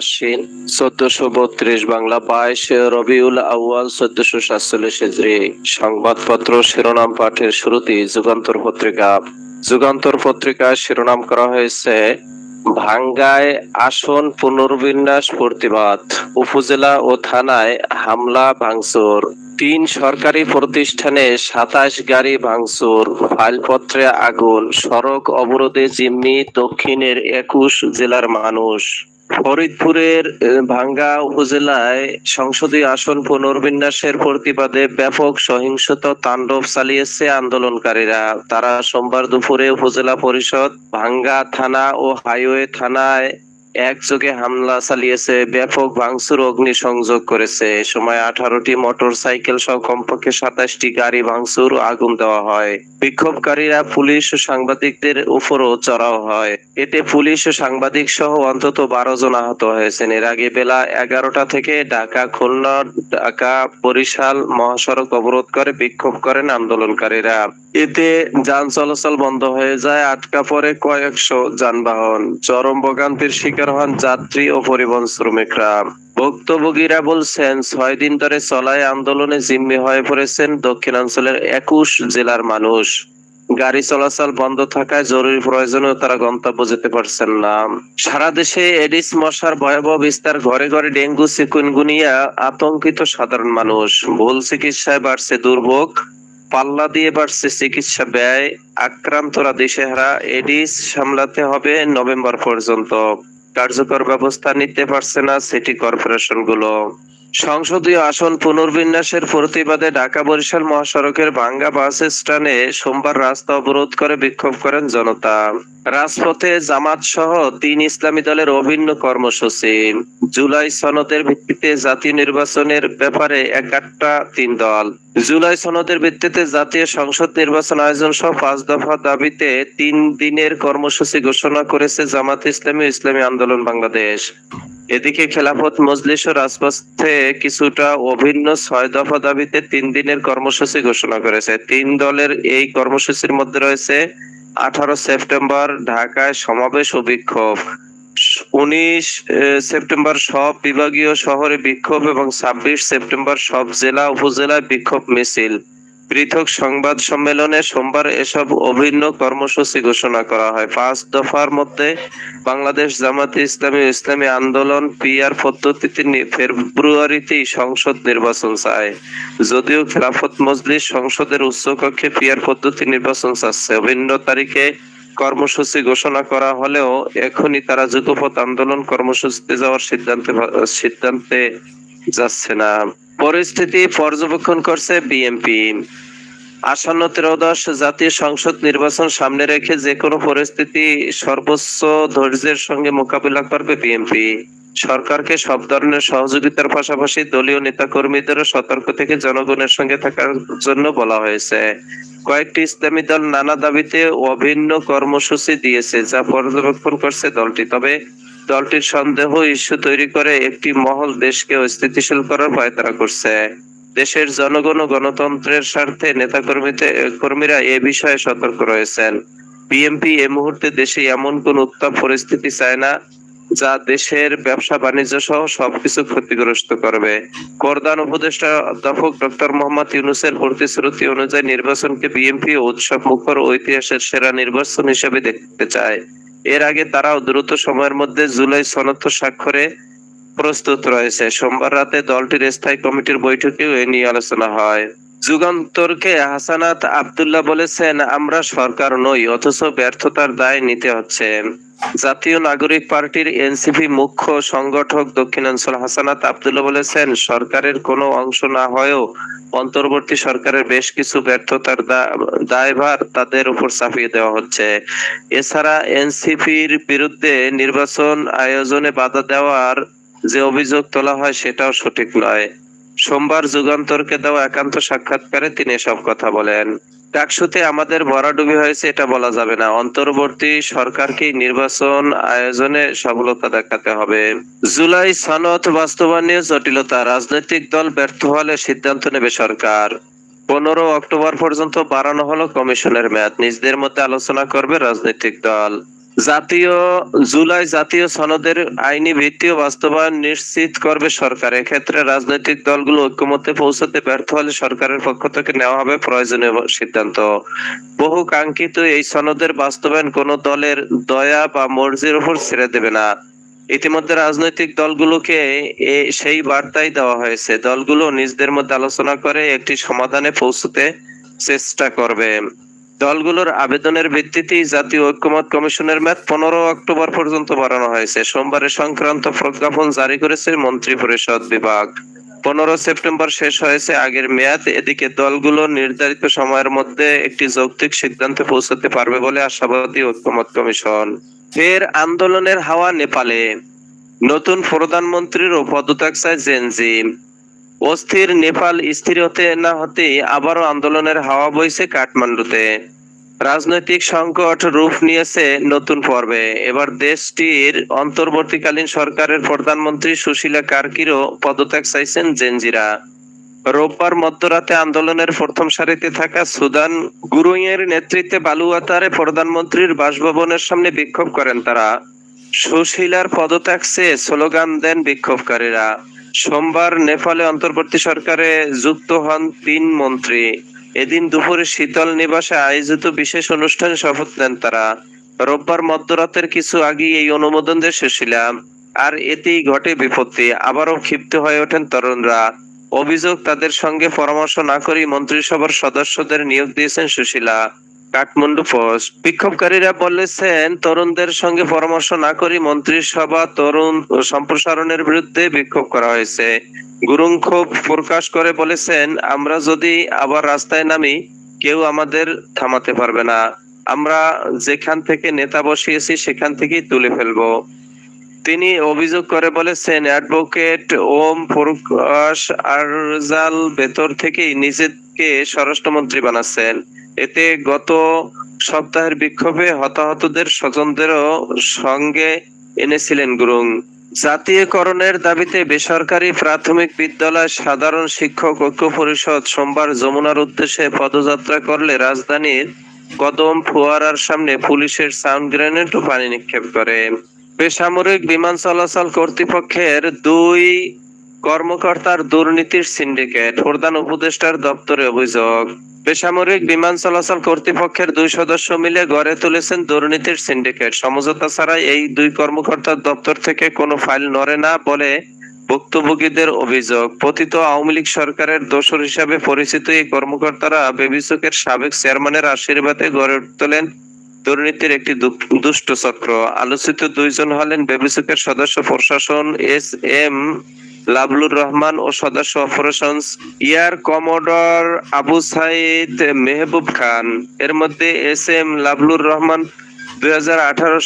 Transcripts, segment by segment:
আশ্বিন, চোদ্দশো বত্রিশ বাংলা বাইশ রবিউল আউয়াল চোদ্দশো সাতচল্লিশ সংবাদপত্র শিরোনাম পাঠের শুরুতেই যুগান্তর পত্রিকা। যুগান্তর পত্রিকায় শিরোনাম করা হয়েছে, ভাঙ্গায় আসন পুনর্বিন্যাস প্রতিবাদ, উপজেলা ও থানায় হামলা ভাঙচুর। তিন সরকারি প্রতিষ্ঠানে সাতাশ গাড়ি ভাঙচুর, ফাইলপত্রে আগুন, সড়ক অবরোধে জিম্মি দক্ষিণের একুশ জেলার মানুষ। ফরিদপুরের ভাঙ্গা উপজেলায় সংসদীয় আসন পুনর্বিন্যাসের প্রতিবাদে ব্যাপক সহিংসতা তাণ্ডব চালিয়েছে আন্দোলনকারীরা। তারা সোমবার দুপুরে উপজেলা পরিষদ ভাঙ্গা থানা ও হাইওয়ে থানায় একযোগে হামলা চালিয়েছে ব্যাপক ভাঙচুর অগ্নি সংযোগ করেছে। এ সময় আঠারোটি মোটর সাইকেল সহ কমপক্ষে সাতাশটি গাড়ি ভাঙচুর আগুন দেওয়া হয়। বিক্ষোভকারীরা পুলিশ ও সাংবাদিকদের উপরও চড়াও হয়। এতে পুলিশ ও সাংবাদিক সহ অন্তত বারো জন আহত হয়েছেন। এর আগে বেলা এগারোটা থেকে ঢাকা, খুলনা, ঢাকা বরিশাল মহাসড়ক অবরোধ করে বিক্ষোভ করেন আন্দোলনকারীরা। এতে যান চলাচল বন্ধ হয়ে যায়, আটকা পড়ে কয়েকশো যানবাহন। চরম ভোগান্তির শিকার হন যাত্রী ও পরিবহন শ্রমিকরা। ভুক্তভোগীরা বলছেন, ছয় দিন ধরে চলায় আন্দোলনে জিম্মি হয়ে পড়েছেন দক্ষিণাঞ্চলের একুশ জেলার মানুষ। গাড়ি চলাচল বন্ধ থাকায় জরুরি প্রয়োজনেও তারা গন্তব্য যেতে পারছেন না। সারা দেশে এডিস মশার ভয়াবহ বিস্তার ঘরে ঘরে ডেঙ্গু, চিকুনগুনিয়া, আতঙ্কিত সাধারণ মানুষ। ভুল চিকিৎসায় বাড়ছে দুর্ভোগ। পাল্লা দিয়ে বাড়ছে চিকিৎসা ব্যয়, আক্রান্তরা দিশেহারা, এডিস সামলাতে হবে নভেম্বর পর্যন্ত। কার্যকর ব্যবস্থা নিতে পারছে না সিটি কর্পোরেশনগুলো সংসদীয় আসন পুনর্বিন্যাসের প্রতিবাদে ঢাকা বরিশাল মহাসড়কের ভাঙ্গা বাস স্ট্যান্ডে সোমবার রাস্তা অবরোধ করে বিক্ষোভ করেন জনতা। রাজপথে জামাত সহ তিন ইসলামী দলের অভিন্ন কর্মসূচি। জুলাই সনদের ভিত্তিতে জাতীয় নির্বাচনের ব্যাপারে একাত্তা তিন দল। জুলাই সনদের ভিত্তিতে জাতীয় সংসদ নির্বাচন আয়োজন সহ পাঁচ দফা দাবিতে তিন দিনের কর্মসূচি ঘোষণা করেছে জামাত ইসলামী ইসলামী আন্দোলন বাংলাদেশ। এদিকে খেলাফত মজলিস ও রাজপথে কিছুটা অভিন্ন ছয় দফা দাবিতে তিন দিনের কর্মসূচি ঘোষণা করেছে। তিন দলের এই কর্মসূচির মধ্যে রয়েছে আঠারো সেপ্টেম্বর ঢাকায় সমাবেশ ও বিক্ষোভ, উনিশ সেপ্টেম্বর সব বিভাগীয় শহরে বিক্ষোভ এবং ছাব্বিশ সেপ্টেম্বর সব জেলা উপজেলায় বিক্ষোভ মিছিল। পৃথক সংবাদ সম্মেলনে সোমবার এসব অভিন্ন কর্মসূচি ঘোষণা করা হয়। পাঁচ দফার মধ্যে বাংলাদেশ জামাতে ইসলামী ইসলামী আন্দোলন পিআর পদ্ধতিতে ফেব্রুয়ারিতেই সংসদ নির্বাচন চায়। যদিও খেলাফত মজলিস সংসদের উচ্চকক্ষে পিআর পদ্ধতি নির্বাচন চাচ্ছে। ভিন্ন তারিখে কর্মসূচি ঘোষণা করা হলেও এখনই তারা যুগপথ আন্দোলন কর্মসূচিতে যাওয়ার সিদ্ধান্তে সিদ্ধান্তে যাচ্ছে না। পরিস্থিতি পর্যবেক্ষণ করছে বিএনপি। আসন্ন ত্রয়োদশ জাতীয় সংসদ নির্বাচন সামনে রেখে যে কোনো পরিস্থিতি সর্বোচ্চ ধৈর্যের সঙ্গে মোকাবিলা করবে বিএনপি। সরকারকে সব ধরনের সহযোগিতার পাশাপাশি দলীয় নেতাকর্মীদেরও সতর্ক থেকে জনগণের সঙ্গে থাকার জন্য বলা হয়েছে। কয়েকটি ইসলামী দল নানা দাবিতে অভিন্ন কর্মসূচি দিয়েছে, যা পর্যবেক্ষণ করছে দলটি। তবে দলটির সন্দেহ ইস্যু তৈরি করে একটি মহল দেশকে অস্থিতিশীল করার পায়তারা করছে। দেশের জনগণ গণতন্ত্রের স্বার্থে নেতাকর্মীতে, কর্মীরা এ বিষয়ে সতর্ক রয়েছেন। বিএনপি এ মুহূর্তে দেশে এমন কোন উত্তাপ পরিস্থিতি চায় না, যা দেশের ব্যবসা বাণিজ্য সহ সবকিছু ক্ষতিগ্রস্ত করবে। প্রধান উপদেষ্টা অধ্যাপক ডক্টর মোহাম্মদ ইউনুসের প্রতিশ্রুতি অনুযায়ী নির্বাচনকে বিএনপি উৎসব মুখর ঐতিহাসের সেরা নির্বাচন হিসেবে দেখতে চায়। এর আগে তারাও দ্রুত সময়ের মধ্যে জুলাই সনদ স্বাক্ষরে প্রস্তুত রয়েছে। সোমবার রাতে দলটির স্থায়ী কমিটির বৈঠকেও এ নিয়ে আলোচনা হয়। যুগান্তরকে হাসানাত আব্দুল্লাহ বলেছেন, আমরা সরকার নই, অথচ ব্যর্থতার দায় নিতে হচ্ছে। জাতীয় নাগরিক পার্টির এনসিপি মুখ্য সংগঠক দক্ষিণাঞ্চল হাসানাত আব্দুল্লাহ বলেছেন, সরকারের কোনো অংশ না হয়েও অন্তর্বর্তী সরকারের বেশ কিছু ব্যর্থতার দায়ভার তাদের উপর চাপিয়ে দেওয়া হচ্ছে। এছাড়া এনসিপির বিরুদ্ধে নির্বাচন আয়োজনে বাধা দেওয়ার যে অভিযোগ তোলা হয় সেটাও সঠিক নয়। সোমবার যুগান্তরকে দেওয়া একান্ত সাক্ষাৎকারে তিনি এসব কথা বলেন। ডাকসুতে আমাদের ভরাডুবি হয়েছে, এটা বলা যাবে না। অন্তর্বর্তী সরকারকে নির্বাচন আয়োজনে সফলতা দেখাতে হবে। জুলাই সনদ বাস্তবায়নে জটিলতা। রাজনৈতিক দল ব্যর্থ হলে সিদ্ধান্ত নেবে সরকার। পনেরো অক্টোবর পর্যন্ত বাড়ানো হলো কমিশনের মেয়াদ। নিজদের মধ্যে আলোচনা করবে রাজনৈতিক দল। জাতীয়, জুলাই জাতীয় সনদের আইনি ভিত্তি বাস্তবায়ন নিশ্চিত করবে সরকার। এক্ষেত্রে রাজনৈতিক দলগুলো ঐক্যমত্যে পৌঁছাতে ব্যর্থ হলে সরকারের পক্ষ থেকে নেওয়া হবে প্রয়োজনীয় সিদ্ধান্ত। বহু কাঙ্ক্ষিত এই সনদের বাস্তবায়ন কোন দলের দয়া বা মর্জির উপর ছেড়ে দেবে না। ইতিমধ্যে রাজনৈতিক দলগুলোকে সেই বার্তাই দেওয়া হয়েছে। দলগুলো নিজেদের মধ্যে আলোচনা করে একটি সমাধানে পৌঁছতে চেষ্টা করবে। দলগুলোর আবেদনের ভিত্তিতেই জাতীয় ঐক্যমত কমিশনের মেয়াদ পনেরো অক্টোবর পর্যন্ত বাড়ানো হয়েছে। সোমবারে সংক্রান্ত প্রজ্ঞাপন জারি করেছে মন্ত্রী পরিষদ বিভাগ। পনেরো সেপ্টেম্বর শেষ হয়েছে আগের মেয়াদ। এদিকে দলগুলো নির্ধারিত সময়ের মধ্যে একটি যৌক্তিক সিদ্ধান্তে পৌঁছাতে পারবে বলে আশাবাদী ঐক্যমত কমিশন। ফের আন্দোলনের হাওয়া নেপালে। নতুন প্রধানমন্ত্রীর ও পদত্যাগ চায় জেনজি। অস্থির নেপাল স্থির হতে না হতেই আবারও আন্দোলনের হাওয়া বইছে কাঠমান্ডুতে। রাজনৈতিক সংকট রূপ নিয়েছে নতুন পর্বে। এবার দেশটির অন্তর্বর্তীকালীন সরকারের প্রধানমন্ত্রী সুশীলা কার্কিরও পদত্যাগ চাইছেন জেনজিরা। রোববার মধ্যরাতে আন্দোলনের প্রথম সারিতে থাকা সুদান গুরুং এর নেতৃত্বে বালুয়াতারে প্রধানমন্ত্রীর বাসভবনের সামনে বিক্ষোভ করেন তারা। সুশীলার পদত্যাগ চেয়ে স্লোগান দেন বিক্ষোভকারীরা। সোমবার নেপালে অন্তর্বর্তী সরকারে যুক্ত হন তিন মন্ত্রী। এদিন দুপুরে শীতল নিবাসে আয়োজিত বিশেষ অনুষ্ঠানে শপথ নেন তারা। রোববার মধ্যরাতের কিছু আগে এই অনুমোদন দিয়ে সুশীলা আর এতেই ঘটে বিপত্তি। আবারও ক্ষিপ্ত হয়ে ওঠেন তরুণরা। অভিযোগ তাদের সঙ্গে পরামর্শ না করেই মন্ত্রিসভার সদস্যদের নিয়োগ দিয়েছেন সুশীলা। কাঠমান্ডু পোস্ট। বিক্ষোভকারীরা বলেছেন, তরুণদের সঙ্গে পরামর্শ না করে মন্ত্রিসভা তরুণ সম্প্রসারণের বিরুদ্ধে বিক্ষোভ করা হয়েছে। গুরুং ক্ষোভ প্রকাশ করে বলেছেন, আমরা যদি আবার রাস্তায় নামি, কেউ আমাদের থামাতে পারবে না। আমরা যেখান থেকে নেতা বসিয়েছি, সেখান থেকেই তুলে ফেলব। তিনি অভিযোগ করে বলেছেন, অ্যাডভোকেট ওম প্রকাশ আরজাল ভেতর থেকেই নিজেকে স্বরাষ্ট্রমন্ত্রী বানাচ্ছেন। এতে গত সপ্তাহের বিক্ষোভে হতাহতদের স্বজনদেরও সঙ্গে এনেছিলেন গুরুং। জাতীয়করণের দাবিতে বেসরকারি প্রাথমিক বিদ্যালয় সাধারণ শিক্ষক ঐক্য পরিষদ সোমবার যমুনার উদ্দেশ্যে পদযাত্রা করলে রাজধানীর কদম ফোয়ারার সামনে পুলিশের সাউন্ড গ্রেনেড ও পানি নিক্ষেপ করে। বেসামরিক বিমান চলাচল কর্তৃপক্ষের দুই কর্মকর্তার দুর্নীতির সিন্ডিকেট, প্রধান উপদেষ্টার দপ্তরে অভিযোগ। বেসামরিক বিমান চলাচল কর্তৃপক্ষের দুই সদস্য মিলে গড়ে তুলেছেন দুর্নীতির সিন্ডিকেট। সমঝোতা ছাড়াই এই দুই কর্মকর্তার দপ্তর থেকে কোনো ফাইল নড়ে না বলে ভুক্তভোগীদের অভিযোগ। পতিত আওয়ামী লীগ সরকারের দোসর হিসাবে পরিচিত এই কর্মকর্তারা বেবিসকের সাবেক চেয়ারম্যানের আশীর্বাদে গড়ে তোলেন দুর্নীতির একটি দুষ্ট চক্র। আলোচিত দুইজন হলেন বেবিসকের সদস্য প্রশাসন এস এম লাবলুর রহমান ও সদস্য operations, air commodore Abu Saeed Mehboob Khan. এর মধ্যে এস এম লাবলুর রহমান দুই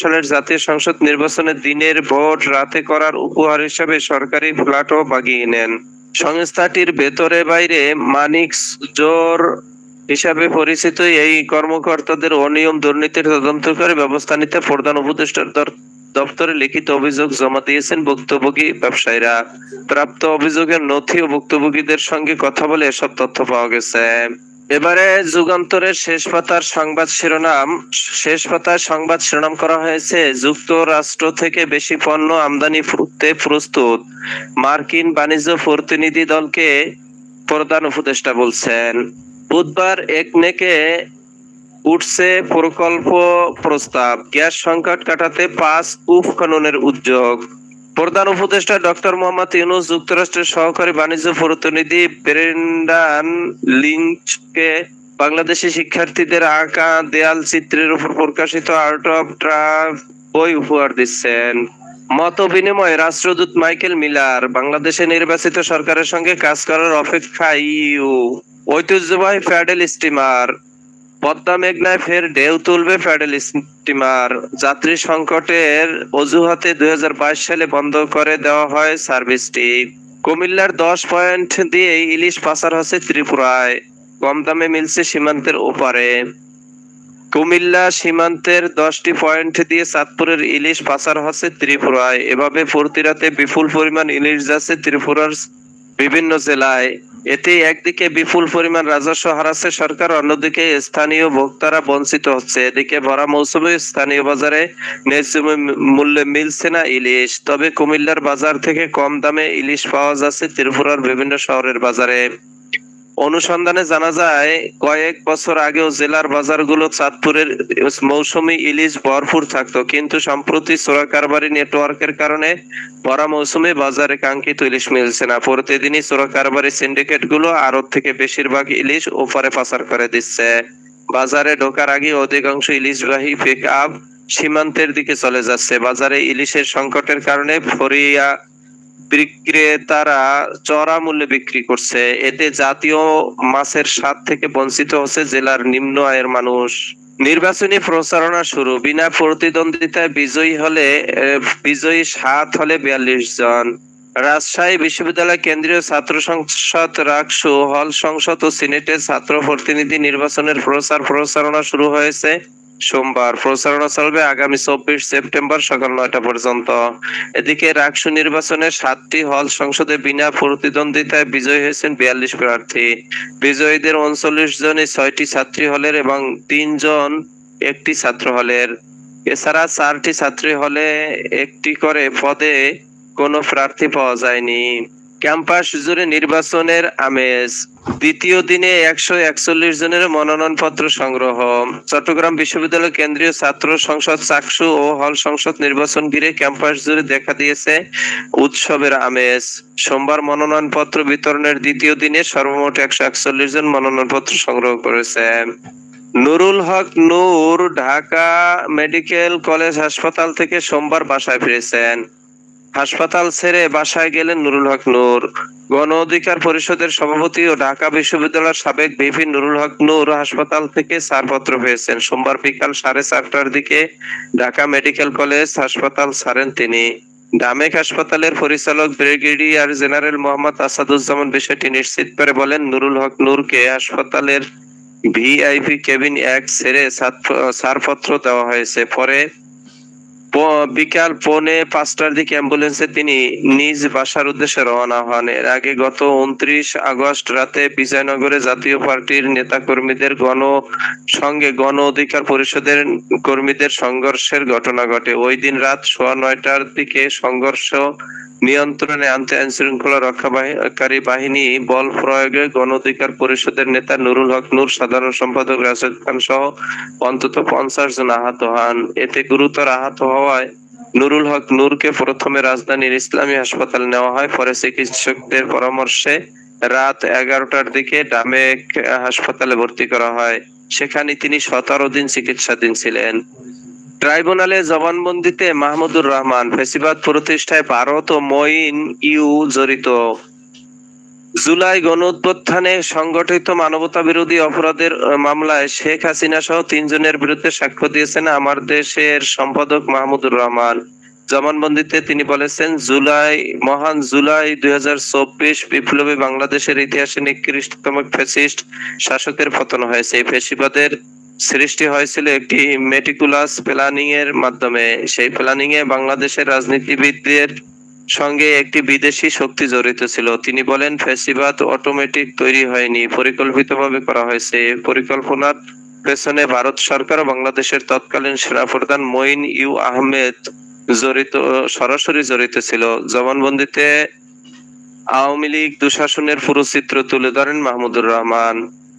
সালের জাতীয় সংসদ নির্বাচনে দিনের ভোট রাতে করার উপহার হিসাবে সরকারি ফ্ল্যাটও বাগিয়ে নেন। সংস্থাটির ভেতরে বাইরে মানিক জোর হিসাবে পরিচিত এই কর্মকর্তাদের অনিয়ম দুর্নীতির তদন্ত করে ব্যবস্থা নিতে প্রধান উপদেষ্টার দপ্তরে লিখিত অভিযোগ জমা দিয়েছেন ভুক্তভোগী ব্যবসায়ীরা। প্রাপ্ত অভিযোগের নথি ও ভুক্তভোগীদের সঙ্গে কথা বলে এসব তথ্য পাওয়া গেছে। এবারে যুগান্তরের শেষ পাতার সংবাদ শিরোনাম, শেষ পাতায় সংবাদ শিরোনাম করা হয়েছে, যুক্তরাষ্ট্র থেকে বেশি পণ্য আমদানি প্রস্তুত। মার্কিন বাণিজ্য প্রতিনিধি দলকে প্রধান উপদেষ্টা বলছেন, বুধবার একনেকে উঠছে প্রকল্প প্রস্তাব। গ্যাস সংকট কাটাতে পাঁচ উফ খননের উদ্যোগ। প্রধান উপদেষ্টা ডক্টর মোহাম্মদ ইউনুস যুক্তরাষ্ট্রের সহকারী বাণিজ্য প্রতিনিধি ব্রেন্ডান লিঞ্চকে বাংলাদেশি শিক্ষার্থীদের আঁকা দেয়াল চিত্রের উপর প্রকাশিত আর্ট অফ ট্রাফ বই উপহার দিচ্ছেন। মত বিনিময়ে রাষ্ট্রদূত মাইকেল মিলার, বাংলাদেশে নির্বাচিত সরকারের সঙ্গে কাজ করার অপেক্ষায় ইউ। ঐতিহ্যবাহী প্যাডেল স্টিমার পদ্মা মেঘনায় ফের ঢেউ তুলবে প্যাডেল স্টিমার। যাত্রী সংকটের অজুহাতে দুই হাজার বাইশ সালে বন্ধ করে দেওয়া হয় সার্ভিসটি। কুমিল্লার দশ পয়েন্ট দিয়ে ইলিশ পাচার হচ্ছে ত্রিপুরায়। কম দামে মিলছে সীমান্তের ওপারে। কুমিল্লা সীমান্তের দশটি পয়েন্ট দিয়ে চাঁদপুরের ইলিশ পাচার হচ্ছে ত্রিপুরায়। এভাবে প্রতি রাতে বিপুল পরিমাণ ইলিশ যাচ্ছে ত্রিপুরার বিভিন্ন জেলায়। এতে একদিকে বিপুল পরিমাণ রাজস্ব হারাচ্ছে সরকার, অন্যদিকে স্থানীয় ভোক্তারা বঞ্চিত হচ্ছে। এদিকে ভরা মৌসুমে স্থানীয় বাজারে ন্যায্য মূল্যে মিলছে না ইলিশ। তবে কুমিল্লার বাজার থেকে কম দামে ইলিশ পাওয়া যাচ্ছে ত্রিপুরার বিভিন্ন শহরের বাজারে। অনুসন্ধানে জানা যায়, কয়েক বছর আগেও জেলার বাজারগুলো চাঁদপুরের মৌসুমী ইলিশ ভরপুর থাকতো। কিন্তু সম্প্রতি চোরা কারবারি নেটওয়ার্কের কারণে ভরা মৌসুমে বাজারে কাঙ্ক্ষিত ইলিশ মিলছে না। প্রতিদিনই চোরা কারবারি সিন্ডিকেটগুলো আড়ত থেকে বেশিরভাগ ইলিশ ওপারে পাচার করে দিচ্ছে। বাজারে ঢোকার আগে অধিকাংশ ইলিশবাহী পিক আপ সীমান্তের দিকে চলে যাচ্ছে। বাজারে ইলিশের সংকটের কারণে ফরিয়া বিক্রেতারা চড়া মূল্যে বিক্রি করছে। এতে জাতীয় মাছের স্বাদ থেকে বঞ্চিত হচ্ছে জেলার নিম্ন আয়ের মানুষ। নির্বাচনী প্রচারণা শুরু। বিনা প্রতিদ্বন্দ্বিতায় বিজয়ী হলে বিজয়ী সাত হলে বিয়াল্লিশ জন। রাজশাহী বিশ্ববিদ্যালয় কেন্দ্রীয় ছাত্র সংসদ রাকসু হল সংসদ ও সিনেটের ছাত্র প্রতিনিধি নির্বাচনের প্রচার প্রচারণা শুরু হয়েছে। সোমবার প্রচারণা চলবে আগামী চব্বিশ সেপ্টেম্বর সকাল নয়টা পর্যন্ত। এদিকে রাকসু নির্বাচনে সাতটি হল সংসদে বিনা প্রতিদ্বন্দ্বিতায় বিজয়ী হয়েছেন বিয়াল্লিশ প্রার্থী। বিজয়ীদের উনচল্লিশ জনই ছয়টি ছাত্রী হলের এবং তিনজন একটি ছাত্র হলের। এছাড়া চারটি ছাত্রী হলে একটি করে পদে কোনো প্রার্থী পাওয়া যায়নি। ক্যাম্পাস জুড়ে নির্বাচনের আমেজ। দ্বিতীয় দিনে একশো একচল্লিশ জনের মনোনয়নপত্র সংগ্রহ। চট্টগ্রাম বিশ্ববিদ্যালয় কেন্দ্রীয় ছাত্র সংসদ চাকসু ও হল সংসদ নির্বাচন ঘিরে ক্যাম্পাস জুড়ে দেখা দিয়েছে উৎসবের আমেজ। সোমবার মনোনয়নপত্র বিতরণের দ্বিতীয় দিনে সর্বমোট একশো একচল্লিশ জন মনোনয়নপত্র সংগ্রহ করেছে। নুরুল হক নূর ঢাকা মেডিকেল কলেজ হাসপাতাল থেকে সোমবার বাসায় ফিরেছেন। হাসপাতাল ছেড়ে বাসায় গেলেন নুরুল হক নূর। গণ অধিকার পরিষদের সভাপতি ও ঢাকা বিশ্ববিদ্যালয়ের সাবেক ভিপি নুরুল হক নূর হাসপাতাল থেকে ছাড়পত্র পেয়েছেন। সোমবার বিকাল সাড়ে চারটার দিকে ঢাকা মেডিকেল কলেজ হাসপাতাল ছাড়েন তিনি। ডামেক হাসপাতালের পরিচালক ব্রিগেডিয়ার জেনারেল মোহাম্মদ আসাদুজ্জামান বিষয়টি নিশ্চিত করে বলেন, নুরুল হক নূরকে হাসপাতালের ভিআইপি কেবিন এক ছেড়ে ছাড়পত্র দেওয়া হয়েছে। পরে বিকাল পৌনে পাঁচটার দিকে অ্যাম্বুলেন্সে তিনি নিজ বাসার উদ্দেশ্যে রওনা হন। এর আগে গত উনত্রিশ আগস্ট রাতে বিজয়নগরে জাতীয় পার্টির নেতা কর্মীদের গণ সঙ্গে গণ অধিকার পরিষদের কর্মীদের সংঘর্ষের ঘটনা ঘটে। ওই দিন রাত সোয়া নয়টার দিকে সংঘর্ষ নিয়ন্ত্রণে আনতে আইন শৃঙ্খলা রক্ষাকারী বাহিনী বল প্রয়োগে গণ অধিকার পরিষদের নেতা নুরুল হক নূর, সাধারণ সম্পাদক রাশেদ খান সহ অন্তত পঞ্চাশ জন আহত হন। এতে গুরুতর আহত হওয়ায় নুরুল হক নূরকে প্রথমে রাজধানীর ইসলামী হাসপাতালে নেওয়া হয়। পরে চিকিৎসকদের পরামর্শে রাত এগারোটার দিকে ডামেক হাসপাতালে ভর্তি করা হয়। সেখানে তিনি সতেরো দিন চিকিৎসাধীন ছিলেন। ট্রাইব্যুনালে জবানবন্দিতে মাহমুদুর রহমান ফেসিবাদ প্রতিষ্ঠায় ভারত ও মঈন ইউ জড়িত। জুলাই গণ সংগঠিত মানবতা বিরোধী অপরাধের মামলায় শেখ হাসিনা সহ তিনজনের বিরুদ্ধে সাক্ষ্য দিয়েছেন আমার দেশের সম্পাদক মাহমুদুর রহমান। জবানবন্দিতে তিনি বলেছেন, জুলাই, মহান জুলাই দুই বিপ্লবী বাংলাদেশের ইতিহাসে নিকৃষ্টতম ফ্যাসিস্ট শাসকের পতন হয়েছে। এই ফেসিবাদের সৃষ্টি হয়েছিল একটি মেটিকুলাস প্ল্যানিং এর মাধ্যমে। সেই প্ল্যানিং এ বাংলাদেশের রাজনীতিবিদদের সঙ্গে একটি বিদেশি শক্তি জড়িত ছিল। তিনি বলেন ফেসিবাদ অটোমেটিক তৈরি হয়নি, পরিকল্পিতভাবে করা হয়েছে। পরিকল্পনার পেছনে ভারত সরকার ও বাংলাদেশের তৎকালীন সেনাপ্রধান মঈন ইউ আহমেদ জড়িত, সরাসরি জড়িত ছিল। জবানবন্দিতে আওয়ামী লীগ দুঃশাসনের পুরো চিত্র তুলে ধরেন মাহমুদুর রহমান।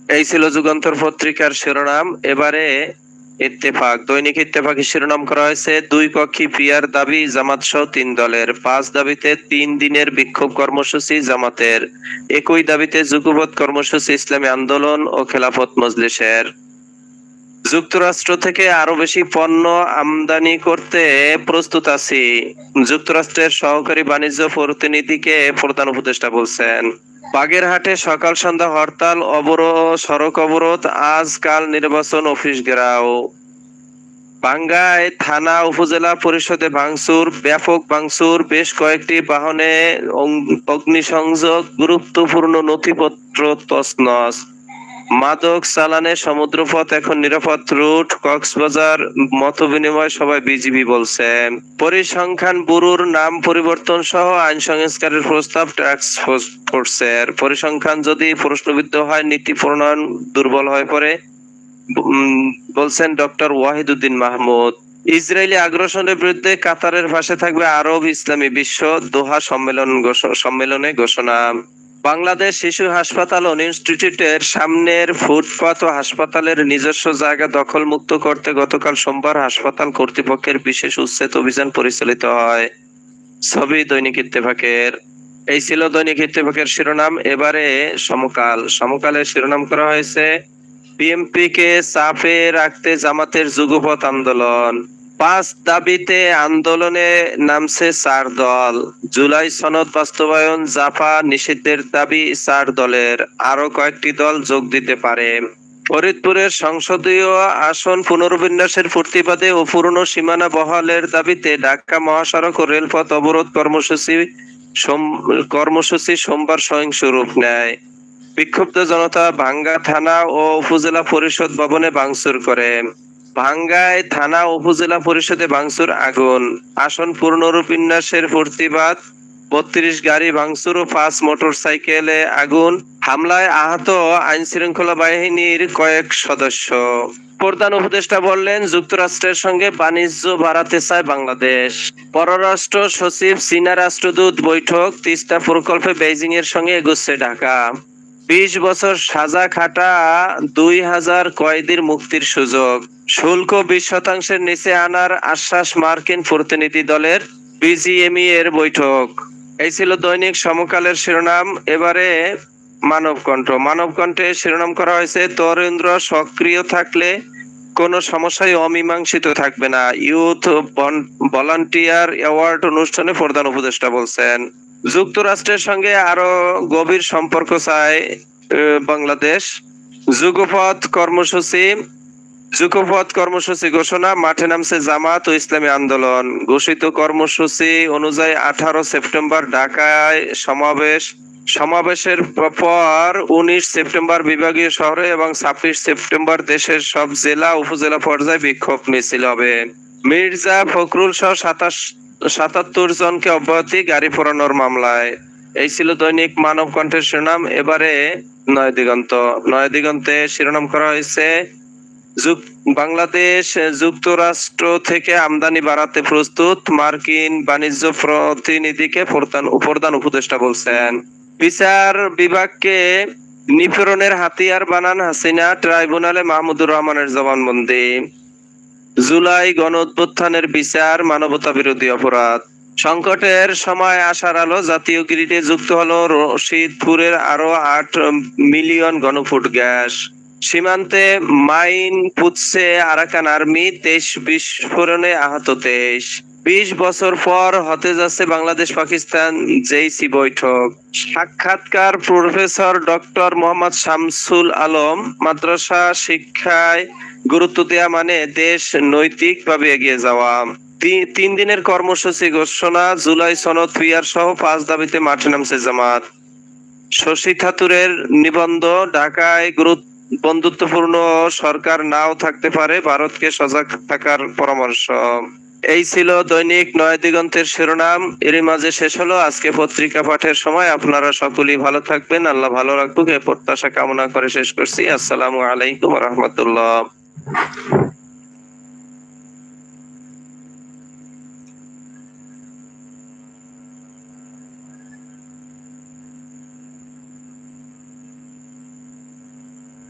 এই ছিল যুগান্তর পত্রিকার শিরোনাম। এবারে ইত্তেফাক, দৈনিক ইত্তেফাকের শিরোনাম করা হয়েছে। দুই কক্ষী পিয়ার দাবি, জামাত সহ তিন দলের। পাঁচ দাবিতে তিন দিনের বিক্ষোভ কর্মসূচি, জামাতের। একই দাবিতে যুগপৎ কর্মসূচি, ইসলামী আন্দোলন ও খেলাফত মজলিসের। যুক্তরাষ্ট্র থেকে আরও বেশি পণ্য আমদানি করতে প্রস্তুত আছি। যুক্তরাষ্ট্রের সহকারী বাণিজ্য প্রতিনিধিকে প্রধান উপদেষ্টা বলছেন। বাগেরহাটে সকাল সন্ধ্যা হরতাল, অবরোধ, সড়ক অবরোধ, আজকাল নির্বাচন অফিস ঘেরাও। বাঙ্গায় থানা, উপজেলা পরিষদে ভাঙচুর, ব্যাপক ভাঙচুর, বেশ কয়েকটি বাহনে অগ্নিসংযোগ, গুরুত্বপূর্ণ নথিপত্র তছনছ। মাদক চালানে সমুদ্রপথ এখন নিরাপদ রুট, কক্সবাজার মত বিনিময় সবাই বিজিবি বলছে। পরিসংখ্যান ব্যুরোর নাম পরিবর্তন সহ আইন সংস্কারের প্রস্তাব ফোর্সের পরিসংখ্যান যদি প্রশ্নবিদ্ধ হয়, নীতি প্রণয়ন দুর্বল হয়ে পড়ে বলছেন ডক্টর ওয়াহিদুদ্দিন মাহমুদ। ইসরায়েলি আগ্রাসনের বিরুদ্ধে কাতারের পাশে থাকবে আরব ইসলামী বিশ্ব দোহা সম্মেলন সম্মেলনে ঘোষণা। বাংলাদেশ শিশু হাসপাতাল ও ইনস্টিটিউটের সামনের ফুটপাত ও হাসপাতালের নিজস্ব জায়গা দখল মুক্ত করতে গতকাল সোমবার হাসপাতাল কর্তৃপক্ষের বিশেষ উচ্ছেদ অভিযান পরিচালিত হয়। ছবি দৈনিক ইত্তেফাকের। এই ছিল দৈনিক ইত্তেফাকের শিরোনাম। এবারে সমকাল। সমকালের শিরোনাম করা হয়েছে বিএমপি কে চাপে রাখতে জামাতের যুগপথ আন্দোলন। পাঁচ দাবিতে আন্দোলনে নামছে চার দল। জুলাই সনদ বাস্তবায়ন জাফা নিষিদ্ধের দাবি চার দলের। আরও কয়েকটি দল যোগ দিতে পারে। ফরিদপুরের সংসদীয় আসন পুনর্বিন্যাসের প্রতিবাদে ও পুরনো সীমানা বহালের দাবিতে ঢাকা মহাসড়ক ও রেলপথ অবরোধ কর্মসূচি কর্মসূচি সোমবার সহিংস রূপ নেয়। বিক্ষুব্ধ জনতা ভাঙ্গা থানা ও উপজেলা পরিষদ ভবনে ভাঙচুর করে। ভাঙ্গায় থানা উপজেলা পরিষদে ভাঙচুর আগুন। আসন পুনর্বিন্যাসের প্রতিবাদ। বত্রিশ গাড়ি ভাঙচুর ও পাঁচ মোটর সাইকেলে আগুন। হামলায় আহত আইন শৃঙ্খলা বাহিনীর কয়েক সদস্য। প্রধান উপদেষ্টা বললেন, যুক্তরাষ্ট্রের সঙ্গে বাণিজ্য বাড়াতে চায় বাংলাদেশ। পররাষ্ট্র সচিব, চীনা রাষ্ট্রদূত বৈঠক, তিস্তা প্রকল্পে বেইজিং এর সঙ্গে এগুচ্ছে ঢাকা। বিশ বছর সাজা খাটা দুই হাজার কয়েদির মুক্তির সুযোগ। শুল্ক বিশ শতাংশের নিচে আনার আশ্বাস মার্কিন প্রতিনিধি দলের বিজিএমই এর বৈঠক। এই ছিল দৈনিক সমকালের শিরোনাম। এবারে মানবকণ্ঠ। মানবকণ্ঠে শিরোনাম করা হয়েছে তরেন্দ্র সক্রিয় থাকলে কোনো সমস্যাই অমীমাংসিত থাকবে না। ইউথ ভলান্টিয়ার অ্যাওয়ার্ড অনুষ্ঠানে প্রধান উপদেষ্টা বলছেন। যুক্তরাষ্ট্রের সঙ্গে আরও গভীর সম্পর্ক চায় বাংলাদেশ। যুগপথ কর্মসূচি যুগপথ কর্মসূচি ঘোষণা, মাঠে নামছে জামাত ও ইসলামী আন্দোলন। ঘোষিত কর্মসূচি অনুযায়ী আঠারো সেপ্টেম্বর ঢাকায় সমাবেশ। সমাবেশের পর উনিশ সেপ্টেম্বর বিভাগীয় শহরে এবং ছাব্বিশ সেপ্টেম্বর দেশের সব জেলা, উপজেলা পর্যায়ে বিক্ষোভ মিছিল হবে। মির্জা ফখরুল সহ সাতাশ সাতাত্তর জনকে অব্যাহতি গাড়ি পোড়ানোর মামলায়। এই ছিল দৈনিক মানব কণ্ঠের শিরোনাম। এবারে নয় দিগন্ত। নয় দিগন্তে শিরোনাম করা হয়েছে বাংলাদেশ যুক্তরাষ্ট্র থেকে আমদানি বাড়াতে প্রস্তুত। মার্কিন বাণিজ্য প্রতিনিধিকে প্রধান উপদেষ্টা বলছেন। বিচার বিভাগকে নিপীড়নের হাতিয়ার বানান হাসিনা। ট্রাইব্যুনালে মাহমুদুর রহমানের জবানবন্দি। জুলাই গণ অভ্যুত্থানের বিচার মানবতা বিরোধী অপরাধ। সংকটের সময় আসার আলো জাতীয় গ্রিডে যুক্ত হলো রশিদপুরের আরও আট মিলিয়ন ঘনফুট গ্যাস। সীমান্তে মাইন পুচ্ছে আরাকান আর্মি, তেইশ বিস্ফোরণে আহত তেইশ। বিশ বছর পর হতে যাচ্ছে বাংলাদেশ পাকিস্তান জেইসি বৈঠক। সাক্ষাৎকার প্রফেসর ডক্টর মোহাম্মদ শামসুল আলম মাদ্রাসা শিক্ষায় গুরুত্ব দেওয়া মানে দেশ নৈতিকভাবে এগিয়ে যাওয়া। তিন দিনের কর্মসূচি ঘোষণা, জুলাই সনদ পিয়ার সহ পাঁচ দাবিতে মাঠে নামছে জামাত। শশী ঠাকুরের নিবন্ধ, ঢাকায় গুরুত্ব বন্ধুত্বপূর্ণ সরকার নাও থাকতে পারে, ভারতকে সজাগ থাকার পরামর্শ। এই ছিল দৈনিক নয় দিগন্তের শিরোনাম। এরই মাঝে শেষ হলো আজকে পত্রিকা পাঠের সময়। আপনারা সকলেই ভালো থাকবেন। আল্লাহ ভালো রাখুক। এ প্রত্যাশা কামনা করে শেষ করছি। আসসালামু আলাইকুম রহমতুল্লাহ। Thank you.